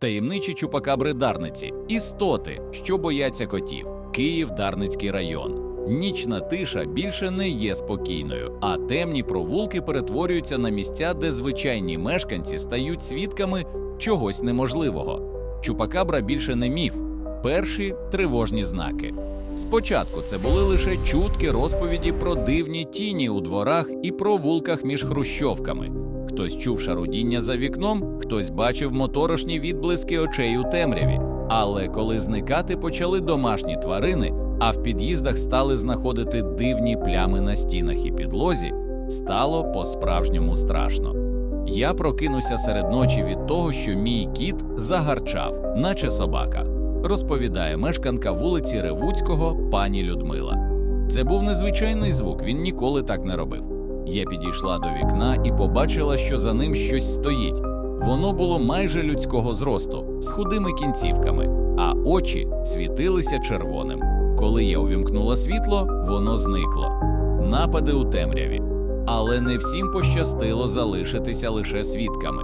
Таємничі чупакабри Дарниці, істоти, що бояться котів, Київ, Дарницький район. Нічна тиша більше не є спокійною, а темні провулки перетворюються на місця, де звичайні мешканці стають свідками чогось неможливого. Чупакабра більше не міф. Перші тривожні знаки. Спочатку це були лише чутки розповіді про дивні тіні у дворах і провулках між хрущовками. Хтось чув шарудіння за вікном, хтось бачив моторошні відблиски очей у темряві. Але коли зникати почали домашні тварини, а в під'їздах стали знаходити дивні плями на стінах і підлозі, стало по-справжньому страшно. Я прокинуся серед ночі від того, що мій кіт загарчав, наче собака, розповідає мешканка вулиці Ревуцького пані Людмила. Це був незвичайний звук, він ніколи так не робив. Я підійшла до вікна і побачила, що за ним щось стоїть. Воно було майже людського зросту, з худими кінцівками, а очі світилися червоним. Коли я увімкнула світло, воно зникло. Напади у темряві. Але не всім пощастило залишитися лише свідками.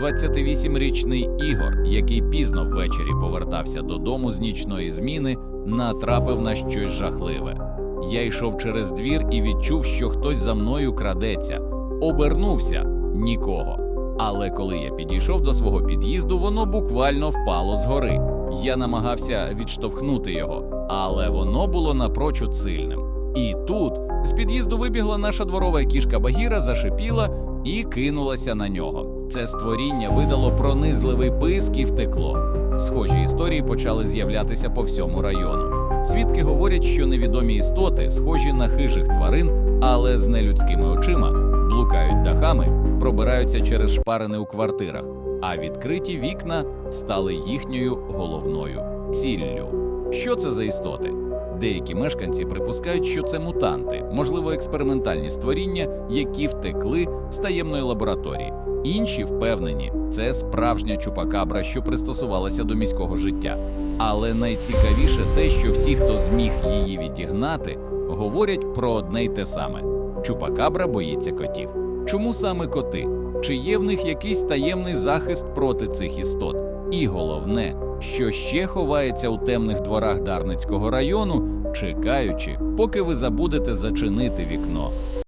28-річний Ігор, який пізно ввечері повертався додому з нічної зміни, натрапив на щось жахливе. Я йшов через двір і відчув, що хтось за мною крадеться. Обернувся нікого. Але коли я підійшов до свого під'їзду, воно буквально впало згори. Я намагався відштовхнути його, але воно було напрочуд сильним. І тут з під'їзду вибігла наша дворова кішка Багіра, зашипіла і кинулася на нього. Це створіння видало пронизливий писк і втекло. Схожі історії почали з'являтися по всьому району. Свідки говорять, що невідомі істоти, схожі на хижих тварин, але з нелюдськими очима, блукають дахами, пробираються через шпарини у квартирах, а відкриті вікна стали їхньою головною ціллю. Що це за істоти? Деякі мешканці припускають, що це мутанти, можливо, експериментальні створіння, які втекли з таємної лабораторії. Інші впевнені, це справжня чупакабра, що пристосувалася до міського життя. Але найцікавіше те, що всі, хто зміг її відігнати, говорять про одне й те саме: чупакабра боїться котів. Чому саме коти? Чи є в них якийсь таємний захист проти цих істот? І головне, що ще ховається у темних дворах Дарницького району, чекаючи, поки ви забудете зачинити вікно.